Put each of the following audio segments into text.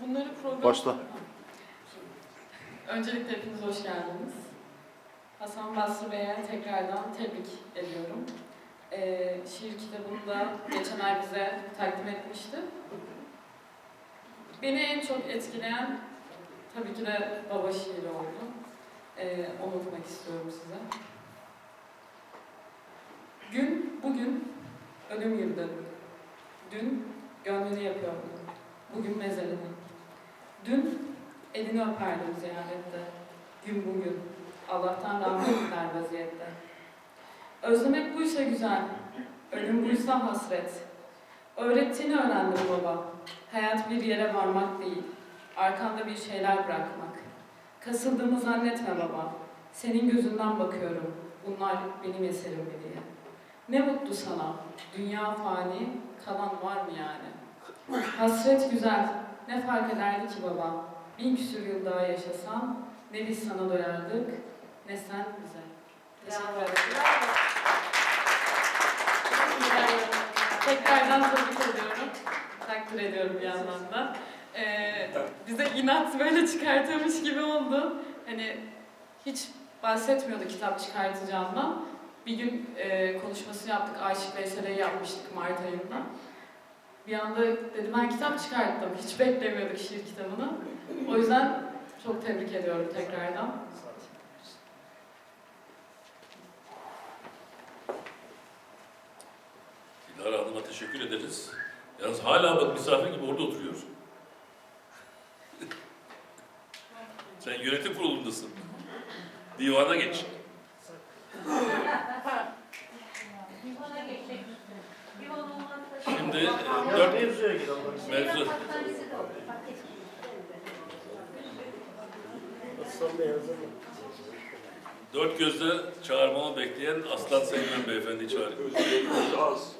Bunları program... Başla. Öncelikle hepiniz hoş geldiniz. Hasan Basri Bey'e tekrardan tebrik ediyorum. Ee, şiir kitabını da geçen ay bize takdim etmişti. Beni en çok etkileyen tabii ki de baba şiiri oldu. Ee, onu okumak istiyorum size. Gün bugün ölüm yıldırım. Dün gönlünü yapıyordum. Bugün mezarını. Dün elini öperdim ziyarette. Gün bugün. Allah'tan rahmet diler vaziyette. Özlemek buysa güzel. Ölüm buysa hasret. Öğrettiğini öğrendim baba. Hayat bir yere varmak değil. Arkanda bir şeyler bırakmak. Kasıldığımı zannetme baba. Senin gözünden bakıyorum. Bunlar benim eserim diye. Ne mutlu sana. Dünya fani, kalan var mı yani? Hasret güzel. Ne fark ederdi ki baba? Bin küsür yıl daha yaşasan, ne biz sana doyardık, ne sen bize. Teşekkür ederim. Tekrardan tebrik ediyorum. Takdir ediyorum bir yandan da. Ee, bize inat böyle çıkartıyormuş gibi oldu. Hani hiç bahsetmiyordu kitap çıkartacağından. Bir gün e, konuşması yaptık, Aşık Veysel'e yapmıştık Mart ayında. Bir anda dedim ben kitap çıkarttım. Hiç beklemiyorduk şiir kitabını. O yüzden çok tebrik ediyorum tekrardan. Dilara Hanım'a teşekkür ederiz. Yalnız hala bak misafir gibi orada oturuyorsun. Sen yönetim kurulundasın. Divana geç. E, dört mevzu, dört gözle çağırmamı bekleyen Aslan Seymen Beyefendi çağırıyorum. Az.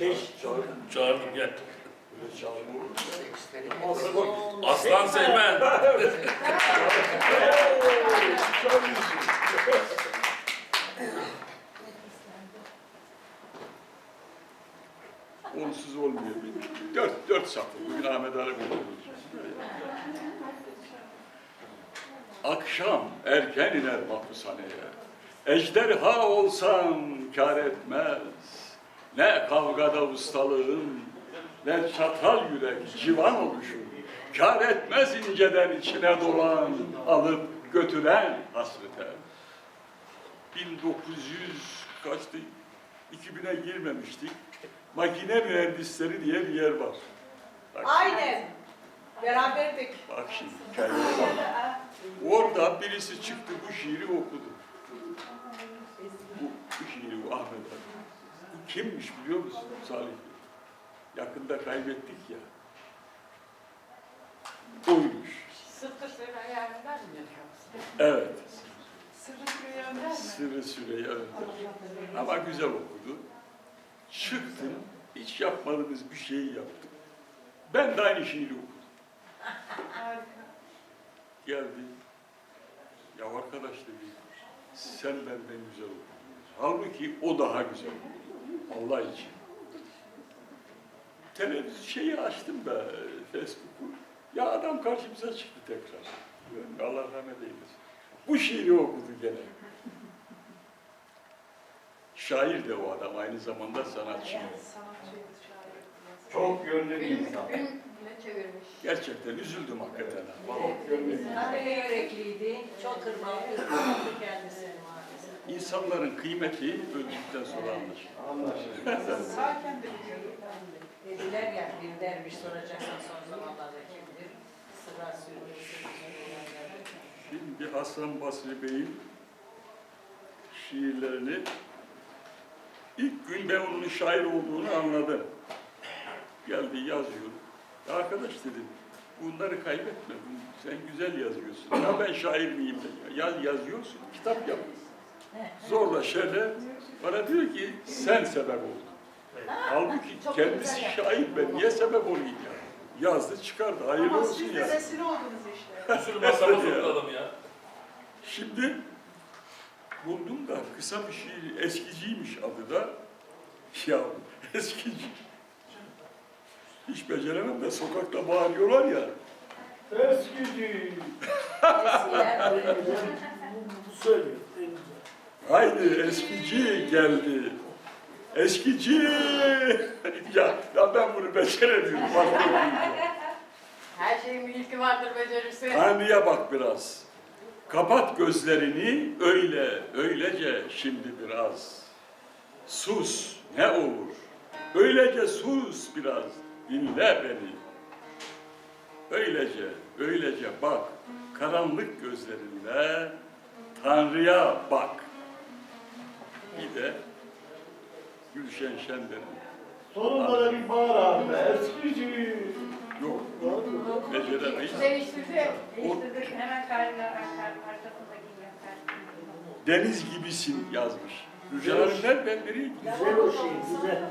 Beş çağır. Çağırdım gel. Böyle çağırma olur. Aslan Seymen. Olmuyor. Dört, dört satır. Bugün Ahmet konuşuyoruz. Akşam erken iner mahpushaneye. Ejderha olsan kar etmez. Ne kavgada ustalığın, ne çatal yürek civan oluşun. Kar etmez inceden içine dolan, alıp götüren hasrete. 1900 kaçtı? 2000'e girmemiştik. Makine mühendisleri diye bir yer var. Bak, Aynen. Beraberdik. bak şimdi hikayeye bak. Orada birisi çıktı bu şiiri okudu. Bu, bu şiiri bu Ahmet Ali. Bu kimmiş biliyor musun Salih Bey? Yakında kaybettik ya. Oymuş. Sıfır Süreyya Önder mi? Evet. Sıfır Süreyya Önder mi? Sırrı Süreyya Önder. Ama güzel okudu. Çıktım, hiç yapmadığımız bir şeyi yaptım. Ben de aynı şiiri okudum. Geldi. Ya arkadaş dedi, sen benden güzel okudun. Halbuki o daha güzel okudu. Allah için. Televizyon şeyi açtım da Facebook'u. Ya adam karşımıza çıktı tekrar. Allah rahmet eylesin. Bu şiiri okudu gene. Şair de o adam, aynı zamanda sanatçı. Çok yönlü bir insan. Çevirmiş? Gerçekten üzüldüm hakikaten. Çok yönlü bir insan. Zaten yürekliydi. Çok kırmalı, kırmalı kendisi maalesef. İnsanların kıymeti öldükten sonra anlaşılır. Anlaşılır. Sağken de biliyorum. Dediler ya bir derviş soracaksan son zamanlarda kimdir? Sıra sürüyor, Şimdi Hasan Basri Bey'in şiirlerini ilk gün ben onun şair olduğunu anladım. Geldi yazıyor. Ya arkadaş dedim, bunları kaybetme, sen güzel yazıyorsun. Ya ben şair miyim de ya, ya yazıyorsun, kitap yap. Zorla şöyle bana diyor ki sen sebep oldun. Halbuki Çok kendisi güzel şair ben niye sebep olayım ya? Yazdı çıkardı, hayırlı Ama olsun siz de ya. vesile oldunuz işte. Bir sürü masama soktu adam ya. Şimdi buldum da kısa bir şiir, eskiciymiş adı da. Ya eskici. Hiç beceremem de sokakta bağırıyorlar ya. Eskici. Haydi eskici geldi. Eskici. ya, ya ben bunu beceremiyorum. Bak, Her şeyin bir ilki vardır becerisi. Tanrı'ya bak biraz. Kapat gözlerini öyle, öylece şimdi biraz. Sus, ne olur. Öylece sus biraz, dinle beni. Öylece, öylece bak, karanlık gözlerinle Tanrı'ya bak. Bir de Gülşen Şender'in. Sonunda da bir bağır abi. Eskici. Yok. Değiştirdi. Değiştirdik. Hemen karnına Deniz gibisin yazmış. Rüzgarım ver ben vereyim. Güzel o şey, güzel.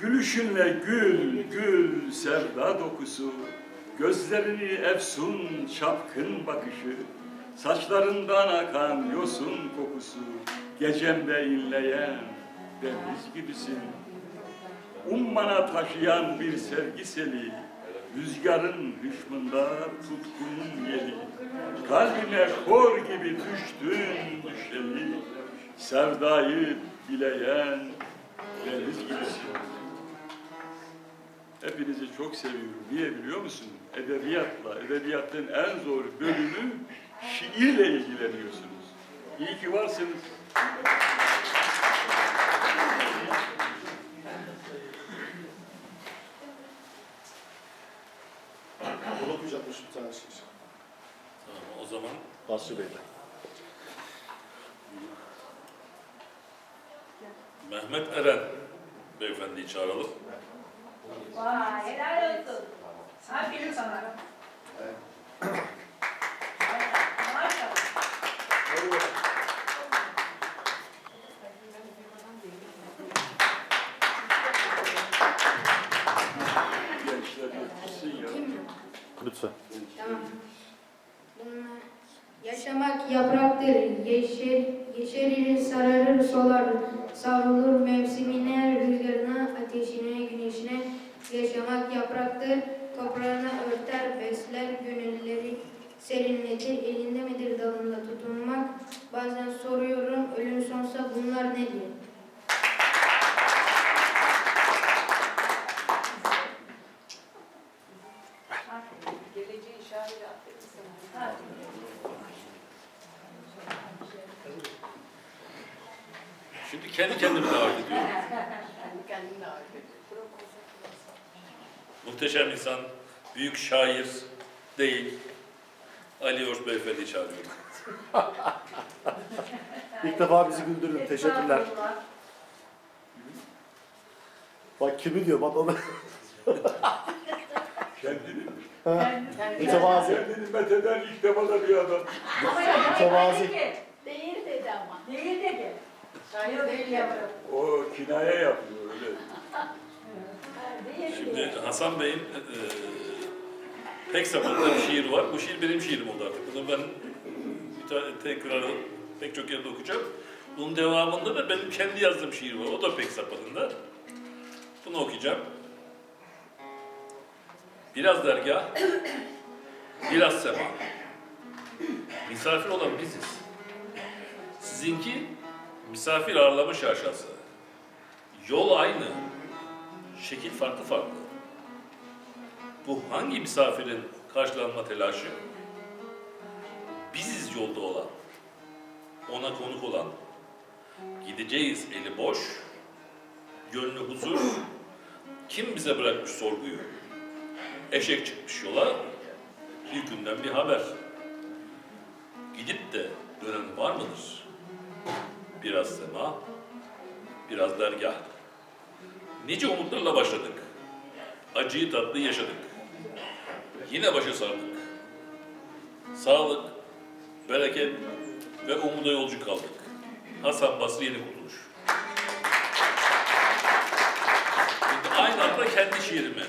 Gülüşünle gül, gül sevda dokusu, gözlerini efsun çapkın bakışı, saçlarından akan yosun kokusu, gecemde inleyen deniz gibisin. Ummana taşıyan bir sevgi seli, rüzgarın hışmında tutkunun yeli, kalbime kor gibi düştün düşeli, sevdayı bileyen deniz gibisin. Hepinizi çok seviyorum. Niye biliyor musun? Edebiyatla, edebiyatın en zor bölümü şiirle ilgileniyorsunuz. İyi ki varsınız. Bunu okuyacakmış bir tane şey. Tamam, o zaman Basri Bey'den. Mehmet Eren beyefendiyi çağıralım. Vay helal olsun. Aferin sana. Yaşamak yapraktır. Toprağına örter, besler, gönülleri serinletir. Elinde midir dalında tutunmak? Bazen soruyorum, ölüm sonsa bunlar ne. Aferin. Geleceğin şairi aferin sana. Aferin. Şimdi kendi kendimi davet ediyorum. Kendi kendine aferin. Muhteşem insan, büyük şair değil. Ali Ors beyefendiyi çağırıyorum. İlk defa bizi güldürdün. Teşekkürler. Bak kimi diyor bak onu. Kendini, Mütevazi. kendini metheden ilk defa da bir adam. Mütevazi. Değil dedi ama. Değil dedi. Şair değil yapıyor. O kinaye yapıyor öyle. Şimdi Hasan Bey'in e, pek sapında bir şiir var. Bu şiir benim şiirim oldu artık. Bunu ben tekrar pek çok yerde okuyacağım. Bunun devamında da benim kendi yazdığım şiir var. O da pek sapında. Bunu okuyacağım. Biraz dergah, biraz sema. Misafir olan biziz. Sizinki misafir ağırlama şaşası. Yol aynı, şekil farklı farklı. Bu hangi misafirin karşılanma telaşı? Biziz yolda olan, ona konuk olan. Gideceğiz eli boş, gönlü huzur. Kim bize bırakmış sorguyu? Eşek çıkmış yola, bir günden bir haber. Gidip de dönen var mıdır? Biraz sema, biraz dergah. Nice umutlarla başladık. Acıyı tatlı yaşadık. Yine başa sardık. Sağlık, bereket ve umuda yolcu kaldık. Hasan Basri yeni kurtuluş. Şimdi aynı anda kendi şiirimi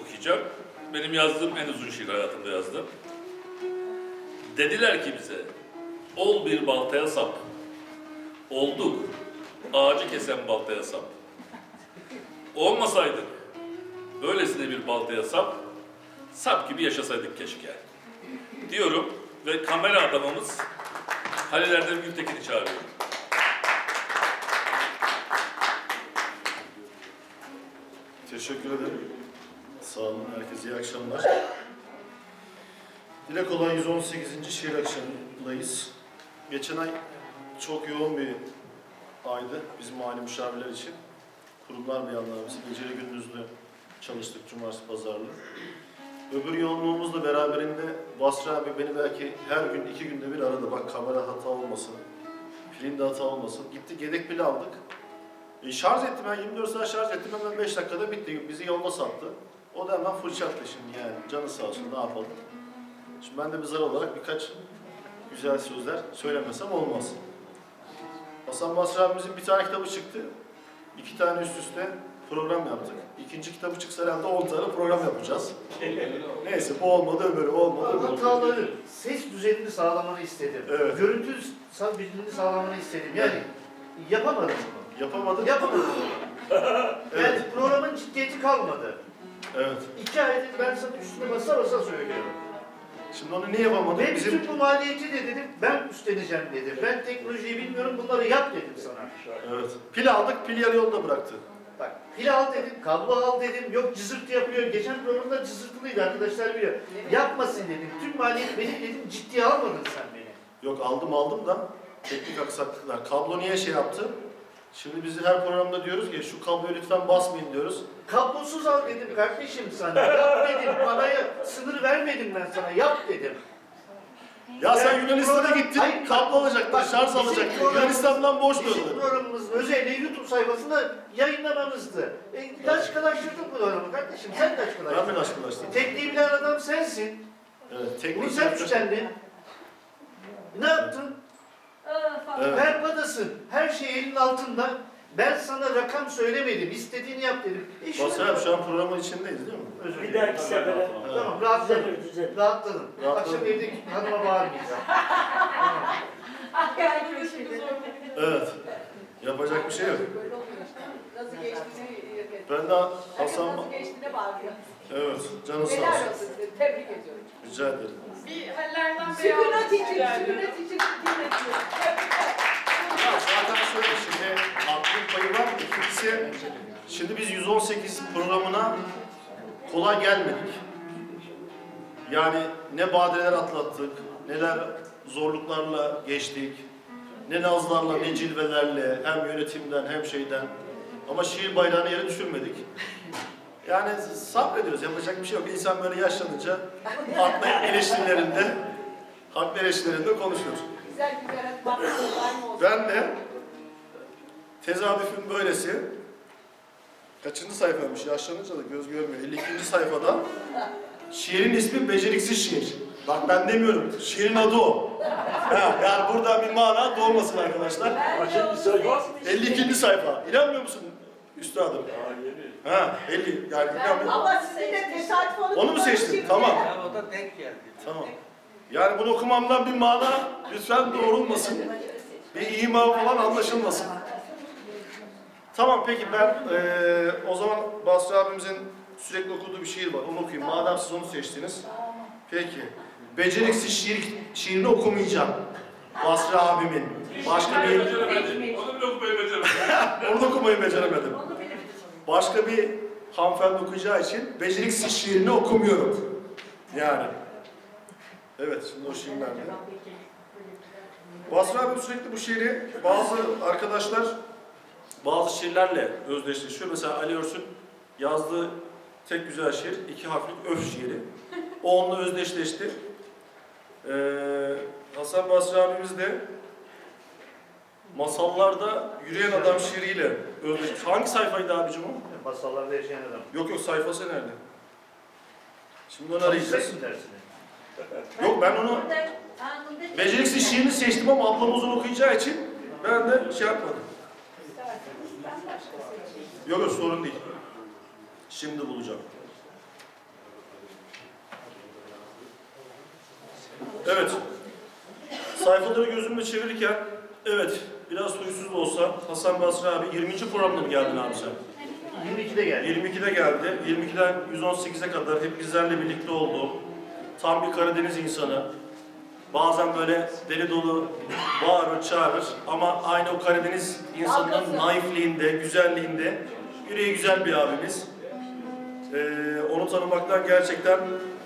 okuyacağım. Benim yazdığım en uzun şiir hayatımda yazdım. Dediler ki bize, ol bir baltaya sap. Olduk, ağacı kesen baltaya sap. Olmasaydık, böylesine bir baltaya sap, sap gibi yaşasaydık keşke. Diyorum ve kamera adamımız Halil Erdem Gültekin'i çağırıyorum. Teşekkür ederim. Sağ olun. Herkese iyi akşamlar. Dile kolay 118. şiir akşamındayız. Geçen ay çok yoğun bir aydı bizim mahalle müşavirler için. Kurumlar beyanlarımızı geceli gündüzlü çalıştık cumartesi pazarlı. Öbür yoğunluğumuzla beraberinde Basra abi beni belki her gün iki günde bir aradı. Bak kamera hata olmasın, filmde hata olmasın. Gittik yedek pili aldık. E, şarj ettim ben 24 saat şarj ettim hemen 5 dakikada bitti. Bizi yolda sattı. O da hemen fırçattı şimdi yani. Canı sağ olsun ne yapalım. Şimdi ben de bir zar olarak birkaç güzel sözler söylemesem olmaz. Hasan Basri abimizin bir tane kitabı çıktı. İki tane üst üste program yaptık. İkinci kitabı çıksa herhalde 10 tane program yapacağız. Neyse bu olmadı öbürü olmadı öbürü. Hataları, ses düzenini sağlamanı istedim. Evet. Görüntü birliğini sağlamanı istedim. Yani yapamadım bunu. Yapamadık. Yapamadım bunu. Yani programın ciddiyeti kalmadı. Evet. İki aydır ben sana üstüne basa basa söylüyorum. Şimdi onu niye yapamadık? Ve Bizim bütün bu maliyeti de dedim, ben üstleneceğim dedim. Ben teknolojiyi bilmiyorum, bunları yap dedim sana. Evet. Pil aldık, pil yarı yolda bıraktı. Bak, pil al dedim, kablo al dedim, yok cızırtı yapıyor. Geçen programda cızırtılıydı arkadaşlar biliyor. Yapmasın dedim, tüm maliyet benim dedim, ciddiye almadın sen beni. Yok aldım aldım da teknik aksaklıklar. Kablo niye şey yaptı? Şimdi biz her programda diyoruz ki şu kabloyu lütfen basmayın diyoruz. Kablosuz al dedim kardeşim sana. Yap dedim. Parayı sınır vermedim ben sana. Yap dedim. Ya sen Yunanistan'a program- gittin, Hayır, kablo alacaktın, bak, şarj bizim alacaktın. programımız- Yunanistan'dan borç Bizim döndü. programımızın özelliği YouTube sayfasında yayınlamamızdı. E, daşkalaştırdın bu programı kardeşim. Sen Ben mi daşkalaştırdın. aşkılaştım? Tekniği bilen adam sensin. Evet, Bunu teknik sen üstlendin. Ne yaptın? Evet. Perpadasın. Her şey elin altında. Ben sana rakam söylemedim. İstediğini yap dedim. E Basri abi şu an programın içindeyiz değil mi? Özür Bir dilerim. dahaki sefere Tamam rahatladım. düzelir. Rahatladım. Rahatladım. Akşam evde hanıma bağırmayacağım. Evet. Yapacak bir şey yok. Nasıl geçtiğini Ben de Hasan... Nasıl geçtiğine bağlıyor. Evet, canı sağ Helal olsun. olsun. Tebrik ediyorum. Rica ederim. Bir hallerden Sükunet için, sükunet için dinletiyor. Tebrikler. Zaten şöyle şimdi aklın payı var. İkincisi, şimdi biz 118 programına kolay gelmedik. Yani ne badireler atlattık, neler zorluklarla geçtik, ne nazlarla, ne cilvelerle, hem yönetimden hem şeyden. Ama şiir bayrağını yere düşürmedik. Yani sabrediyoruz, yapacak bir şey yok. İnsan böyle yaşlanınca atlayıp eleştirilerinde, haklı eleştirilerinde konuşuyor. Güzel. Bakın aynı olsun. Ben de tezadüfün böylesi kaçıncı sayfaymış yaşlanınca da göz görmüyor. 52. sayfada şiirin ismi beceriksiz şiir. Bak ben demiyorum. Şiirin adı o. Ha, yani burada bir mana doğmasın arkadaşlar. Kaçıncı sayfa? 52. sayfa. İnanmıyor musun üstadım? Ha 50. Yani inanmıyor. Ama sizin de tesadüf onu Onu mu seçtin? Tamam. o da denk geldi. Tamam. Yani bunu okumamdan bir mana lütfen doğrulmasın. Bir ima falan anlaşılmasın. Tamam peki ben eee, o zaman Basri abimizin sürekli okuduğu bir şiir var. Onu okuyayım. Madem siz onu seçtiniz. Peki. Beceriksiz şiir, şiirini okumayacağım. Basri abimin. Başka bir... Onu bile okumayı beceremedim. Onu da okumayı beceremedim. Başka bir hanımefendi okuyacağı için beceriksiz şiirini okumuyorum. Yani. Evet, şimdi o şiir nerede? Basri abim sürekli bu şiiri bazı arkadaşlar bazı şiirlerle özdeşleşiyor. Mesela Ali Örsün yazdığı tek güzel şiir iki harflik öf şiiri. O onunla özdeşleşti. Ee, Hasan Basri abimiz de masallarda yürüyen adam şiiriyle özdeşmiş. Hangi sayfaydı abicim o? Masallarda yaşayan adam. Yok yok sayfası nerede? Şimdi onu arayacağız. Çalışacaksın dersini. Yok ben onu beceriksiz şiirini seçtim ama ablam uzun okuyacağı için ben de şey yapmadım. Yok yok sorun değil. Şimdi bulacağım. Evet. Sayfaları gözümle çevirirken evet biraz huysuz da olsa Hasan Basri abi 20. programda mı geldin abi sen? 22'de geldi. 22'de geldi. 22'den 118'e kadar hep bizlerle birlikte oldu. Tam bir Karadeniz insanı. Bazen böyle deli dolu bağırır, çağırır ama aynı o Karadeniz insanının naifliğinde, güzelliğinde yüreği güzel bir abimiz. Ee, onu tanımaktan gerçekten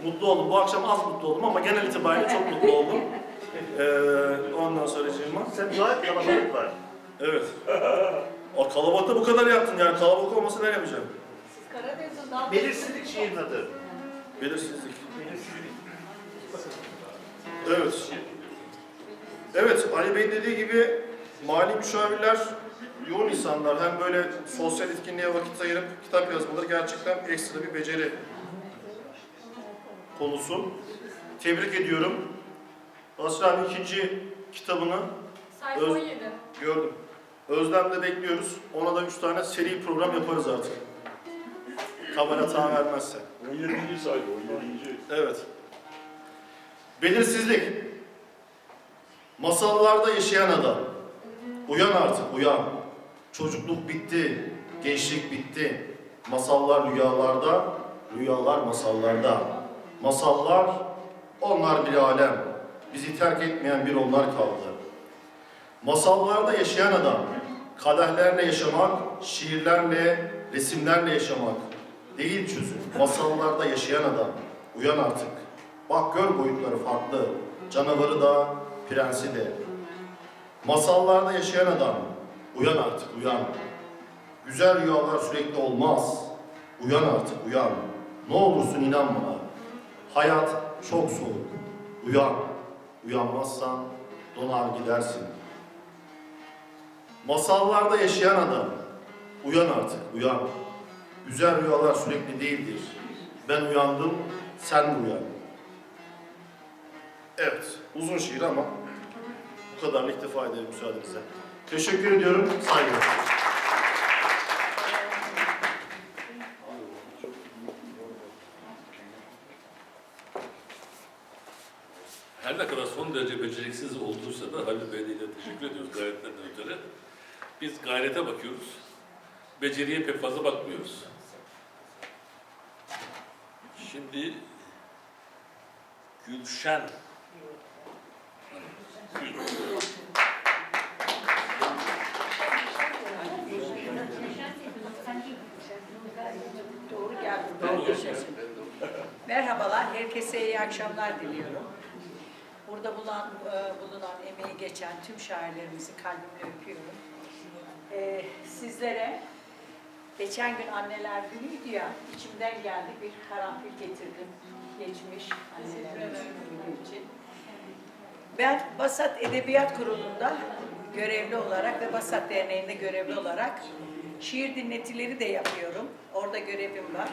mutlu oldum. Bu akşam az mutlu oldum ama genel itibariyle çok mutlu oldum. Ee, ondan sonra Sen dua et kalabalık var. Evet. O kalabalıkta bu kadar yaptın yani kalabalık olmasa ne yapacağım? Siz Karadeniz'in daha Belirsizlik şiirin adı. Belirsizlik. Evet. Evet, Ali Bey'in dediği gibi mali müşavirler yoğun insanlar. Hem böyle sosyal etkinliğe vakit ayırıp kitap yazmaları gerçekten ekstra bir beceri konusu. Tebrik ediyorum. Basri abi ikinci kitabını Sayfa Öz- 17. gördüm. Özlem'de bekliyoruz. Ona da üç tane seri program yaparız artık. Kamera tamam vermezse. 17. sayfa, 17. Evet. Belirsizlik. Masallarda yaşayan adam. Uyan artık, uyan. Çocukluk bitti, gençlik bitti. Masallar rüyalarda, rüyalar masallarda. Masallar, onlar bir alem. Bizi terk etmeyen bir onlar kaldı. Masallarda yaşayan adam, kadehlerle yaşamak, şiirlerle, resimlerle yaşamak değil çözüm. Masallarda yaşayan adam, uyan artık. Bak gör boyutları farklı, canavarı da, prensi de. Masallarda yaşayan adam, uyan artık, uyan. Güzel rüyalar sürekli olmaz. Uyan artık, uyan. Ne olursun inan bana. Hayat çok soğuk. Uyan. Uyanmazsan donar gidersin. Masallarda yaşayan adam, uyan artık, uyan. Güzel rüyalar sürekli değildir. Ben uyandım, sen de uyan. Evet, uzun şiir ama bu kadarla iktifa edelim müsaadenizle. Teşekkür ediyorum, saygılar. Her ne kadar son derece beceriksiz olduysa da Halil Bey'e de teşekkür ediyoruz gayretlerinden ötürü. Biz gayrete bakıyoruz. Beceriye pek fazla bakmıyoruz. Şimdi Gülşen. Doğru. Merhabalar, herkese iyi akşamlar diliyorum. Burada bulunan, e, bulunan emeği geçen tüm şairlerimizi kalbimle öpüyorum. E, sizlere geçen gün anneler günüydü ya, içimden geldi bir karanfil getirdim. Geçmiş annelerimizin günü için. Ben Basat Edebiyat Kurulu'nda görevli olarak ve Basat Derneği'nde görevli olarak şiir dinletileri de yapıyorum. Orada görevim var.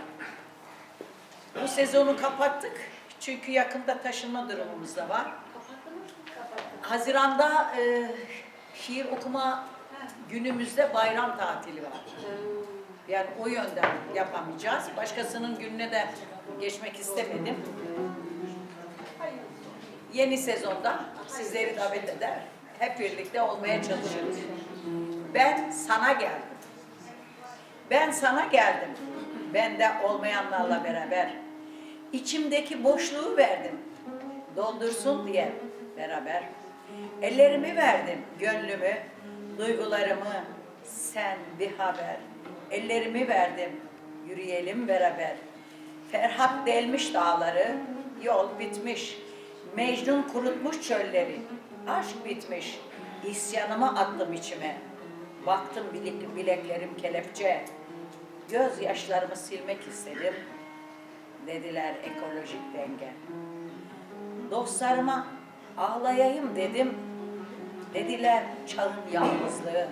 Bu sezonu kapattık. Çünkü yakında taşınma durumumuz da var. Haziran'da e, şiir okuma günümüzde bayram tatili var. Yani o yönden yapamayacağız. Başkasının gününe de geçmek istemedim. Yeni sezonda sizleri davet eder. Hep birlikte olmaya çalışırız. Ben sana geldim. Ben sana geldim. Bende olmayanlarla beraber. İçimdeki boşluğu verdim. Doldursun diye beraber. Ellerimi verdim, gönlümü, duygularımı. Sen bir haber. Ellerimi verdim, yürüyelim beraber. Ferhat delmiş dağları, yol bitmiş. Mecnun kurutmuş çölleri, aşk bitmiş. İsyanımı attım içime. Baktım bilek, bileklerim kelepçe. Göz yaşlarımı silmek istedim. Dediler ekolojik denge. Dostlarıma ağlayayım dedim. Dediler çağın yalnızlığı.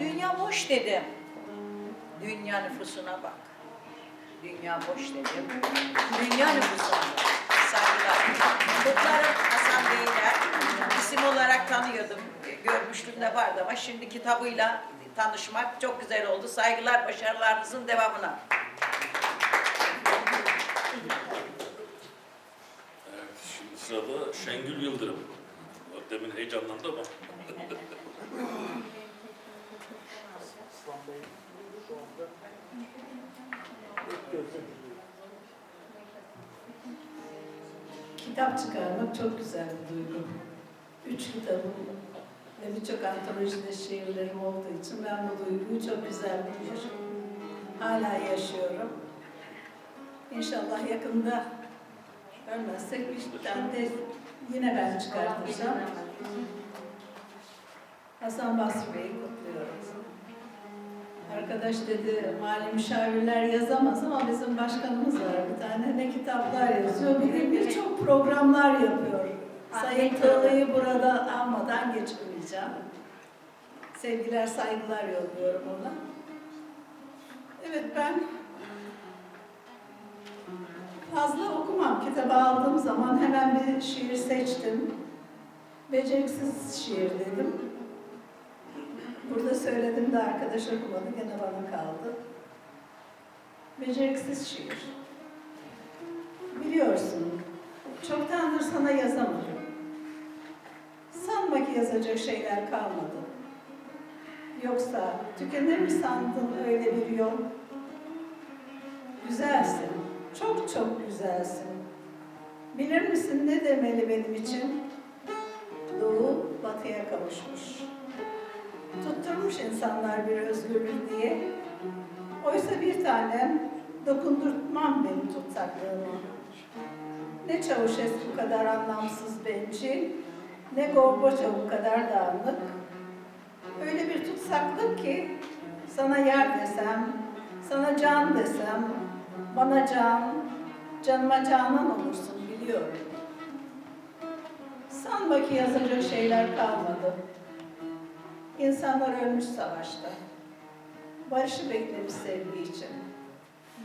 Dünya boş dedim. Dünya nüfusuna bak. Dünya boş dedim. Dünya nüfusuna bak. Saygılar. Kutlarım Hasan Beyler. İsim olarak tanıyordum. Görmüşlüğüm de vardı ama şimdi kitabıyla tanışmak çok güzel oldu. Saygılar, başarılarınızın devamına. Evet, şimdi sırada Şengül Yıldırım. Demin heyecanlandı ama. Kitap çıkarmak çok güzel bir duygu. Üç kitabım ve birçok antolojide şiirlerim olduğu için ben bu duyguyu çok güzel biliyorum. Hala yaşıyorum. İnşallah yakında ölmezsek bir tane de yine ben çıkartacağım. Hasan Basri Bey'i kutluyoruz. Arkadaş dedi, mali müşavirler yazamaz ama bizim başkanımız var bir tane. Ne kitaplar yazıyor, bir de birçok programlar yapıyor. Sayın Tığlı'yı burada almadan geçmeyeceğim. Sevgiler, saygılar yolluyorum ona. Evet ben fazla okumam. Kitabı aldığım zaman hemen bir şiir seçtim. Beceriksiz şiir dedim. Burada söyledim de arkadaş okumadı, gene bana kaldı. Beceriksiz şiir. Biliyorsun, çoktandır sana yazamadım. Sanma ki yazacak şeyler kalmadı. Yoksa tükenir mi sandın öyle bir yol? Güzelsin, çok çok güzelsin. Bilir misin ne demeli benim için? Doğu batıya kavuşmuş. Tutturmuş insanlar bir özgürlük diye. Oysa bir tanem dokundurtmam benim tutsaklığımı. Ne Çavuşescu kadar anlamsız bencil, ne Gorbaçov kadar dağınık. Öyle bir tutsaklık ki sana yer desem, sana can desem, bana can, canıma canan olursun biliyorum. Sanma ki yazacak şeyler kalmadı. İnsanlar ölmüş savaşta. Barışı beklemiş sevgi için.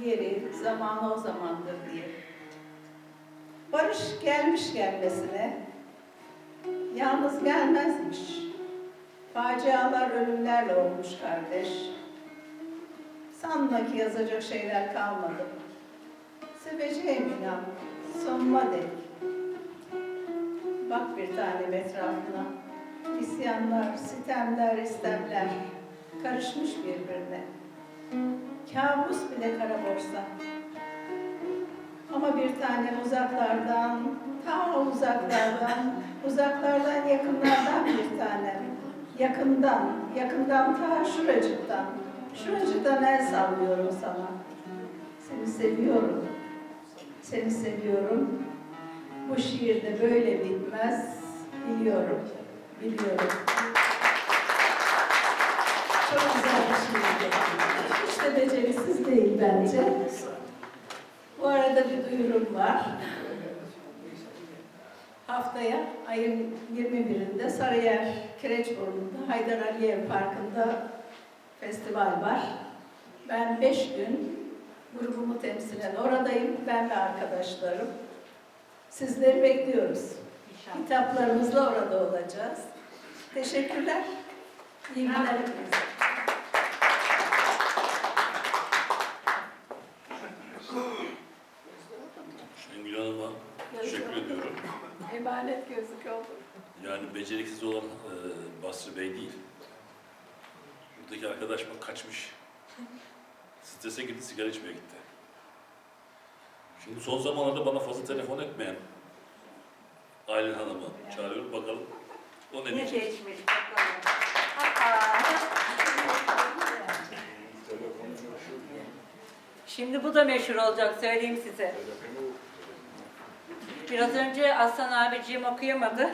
Yeri, zamanı o zamandır diye. Barış gelmiş gelmesine, yalnız gelmezmiş. Facialar ölümlerle olmuş kardeş. Sanma ki yazacak şeyler kalmadı. Seveceğim inan, sonuma dek. Bak bir tanem etrafına. İsyanlar, sitemler, istemler karışmış birbirine. Kabus bile kara borsa. Ama bir tane uzaklardan, ta uzaklardan, uzaklardan yakınlardan bir tane. Yakından, yakından ta şuracıktan, şuracıktan el sallıyorum sana. Seni seviyorum, seni seviyorum. Bu şiir de böyle bitmez, biliyorum, biliyorum. Çok güzel bir şiir. Hiç de beceriksiz değil bence. Bu arada bir duyurum var. Haftaya ayın 21'inde Sarıyer Kireçburnu'nda Haydar Aliyev Parkı'nda festival var. Ben beş gün grubumu temsilen oradayım. Ben ve arkadaşlarım. Sizleri bekliyoruz. Kitaplarımızla orada olacağız. Teşekkürler. İyi günler hepinize. Şengül Hanım'a teşekkür ediyorum. Emanet gözlük oldu. Yani beceriksiz olan e, Basri Bey değil. Buradaki arkadaş bak kaçmış. Strese gitti, sigara içmeye gitti. Şimdi son zamanlarda bana fazla telefon etmeyen Aylin Hanım'ı çağırıyorum bakalım. O ne Ne diyecek? geçmiş bakalım. Şimdi bu da meşhur olacak söyleyeyim size. Biraz önce Aslan abiciğim okuyamadı.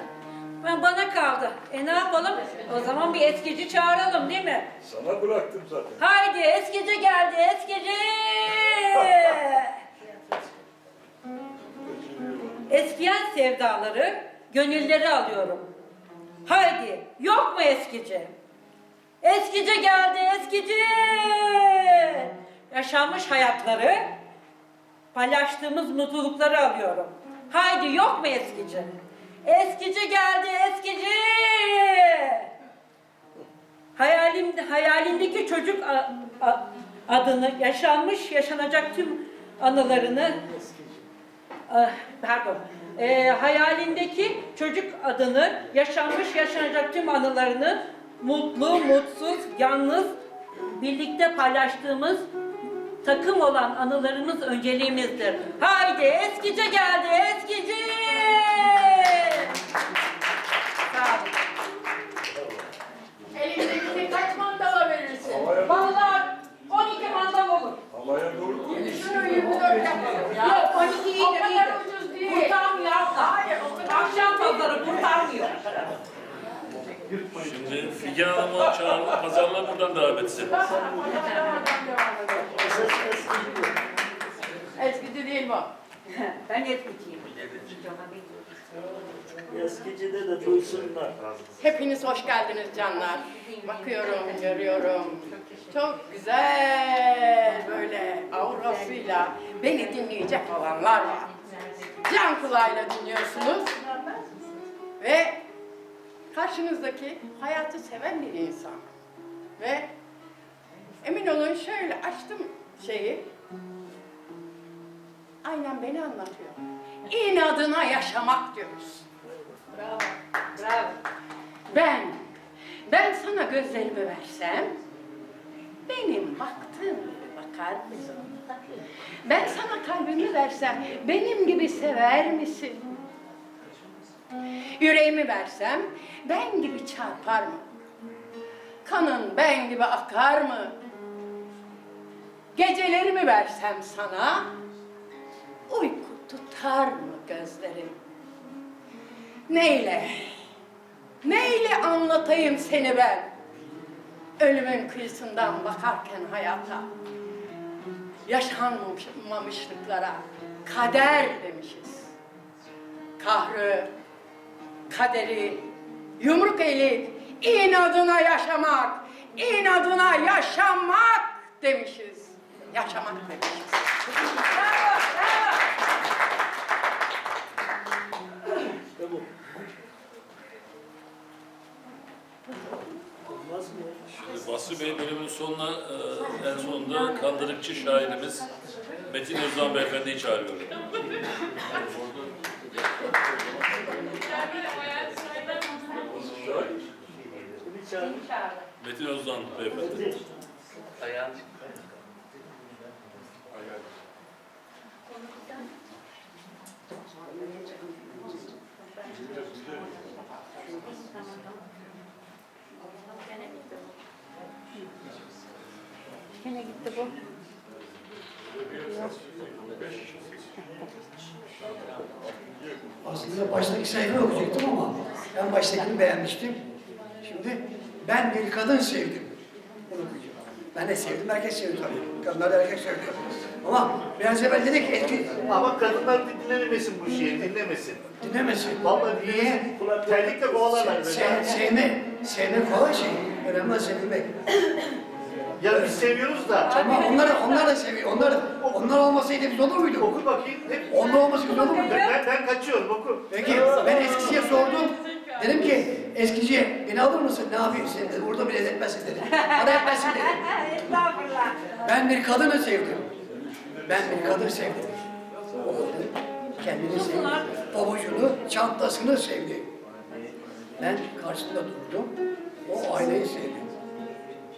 Ben bana kaldı. E ne yapalım? O zaman bir eskici çağıralım değil mi? Sana bıraktım zaten. Haydi eskici geldi eskici. Eskiyen sevdaları, gönülleri alıyorum. Haydi yok mu eskici? Eskici geldi eskici. Yaşanmış hayatları, paylaştığımız mutlulukları alıyorum. Haydi yok mu eskici? Eskici geldi eskici. Hayalim, hayalindeki çocuk adını, yaşanmış, yaşanacak tüm anılarını, pardon, Ee, hayalindeki çocuk adını, yaşanmış, yaşanacak tüm anılarını, mutlu, mutsuz, yalnız, birlikte paylaştığımız takım olan anılarımız önceliğimizdir. Haydi eskici geldi eskici. Sağ olun. Kaç mandala verirsin? Vallahi 12 mandal olur. Havaya doğru koy. Şunu 24 yapalım ya. Yok 12 O iyidir kadar iyidir. ucuz değil. Kurtarmıyor abla. Hayır, o kadar Akşam pazarı kurtarmıyor. Şimdi Figen Hanım'ı çağıralım, pazarlığa buradan devam etsin. Eskici değil bu. Ben eskiciyim. Eskicide de duysunlar. Hepiniz hoş geldiniz canlar. Bakıyorum, görüyorum. Çok güzel böyle aurasıyla beni dinleyecek olanlar var. Can kulağıyla dinliyorsunuz. Ve karşınızdaki hayatı seven bir insan. Ve emin olun şöyle açtım şeyi. Aynen beni anlatıyor. İnadına yaşamak diyoruz. Bravo. Bravo. Ben, ben sana gözlerimi versem, benim baktığım gibi bakar mısın? Ben sana kalbimi versem, benim gibi sever misin? Yüreğimi versem, ben gibi çarpar mı? Kanın ben gibi akar mı? Gecelerimi versem sana, uyku tutar mı gözlerim? Neyle? Neyle anlatayım seni ben? Ölümün kıyısından bakarken hayata, yaşanmamışlıklara kader demişiz. Kahrı, kaderi, yumruk eğilip inadına yaşamak, inadına yaşamak demişiz. Yaşamak demişiz. Şimdi Basri Bey bölümünün sonuna, e, en sonunda kandırıkçı şairimiz Metin Özdan Beyefendi'yi çağırıyorum. Metin Özdan Beyefendi. Yine gitti bu. Aslında baştaki sayfayı okuyacaktım ama ben baştakini beğenmiştim. Şimdi ben bir kadın sevdim. Ben de sevdim, herkes sevdi tabii. Kadınlar da erkek sevdi. Ama biraz evvel dedik ki etki Ama kadınlar dinlemesin bu şiiri, dinlemesin. dinlemesin. Vallahi Niye? Terlikle kovalarlar Se, se, sevme, sevmek kolay şey. Önemli olan sevilmek. Ya biz seviyoruz da. Ama onlar, onlar da seviyor. Onlar, onlar olmasaydı biz olur muyduk? Oku bakayım. Hep... Onlar olmasa biz olur muyduk? Ben, ben, kaçıyorum oku. Peki ben eskiciye sordum. Dedim ki eskiciye beni alır mısın? Ne yapayım sen dedi. Burada bile etmezsin dedi. Bana etmezsin dedi. Estağfurullah. Ben bir kadını sevdim. Ben bir kadın sevdim. O kadın kendini sevdi. Pabucunu, çantasını sevdi. Ben karşısında durdum. O aynayı sevdi.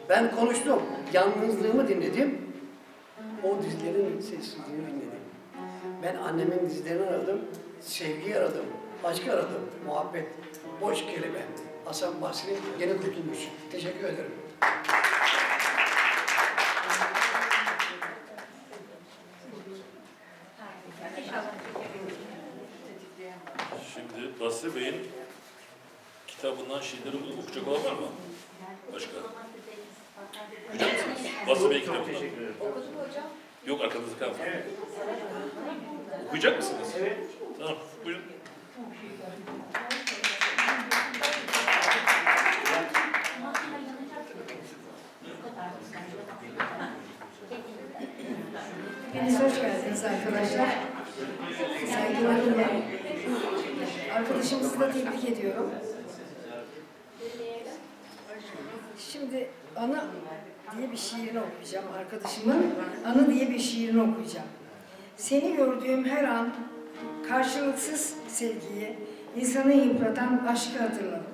Ben konuştum. Yalnızlığımı dinledim. O dizlerin sessizliğini dinledim. Ben annemin dizlerini aradım. Sevgiyi aradım. Aşkı aradım. Muhabbet. Boş kelime. Hasan Basri yeni kurtulmuş. Teşekkür ederim. Şimdi Basri Bey'in kitabından şiirleri okuyacak olan var mı? Başka? Okuyacak mısınız? Basri Bey kitabından. Teşekkür ederim. Yok arkanızda kalın. Okuyacak mısınız? Evet. Tamam, buyurun. Hepiniz hoş geldiniz arkadaşlar. Saygılarımla. Arkadaşımızı da tebrik ediyorum. Şimdi Ana diye bir şiirini okuyacağım. Arkadaşımın Anı diye bir şiirini okuyacağım. Seni gördüğüm her an karşılıksız sevgiyi, insanı yıpratan aşkı hatırladım.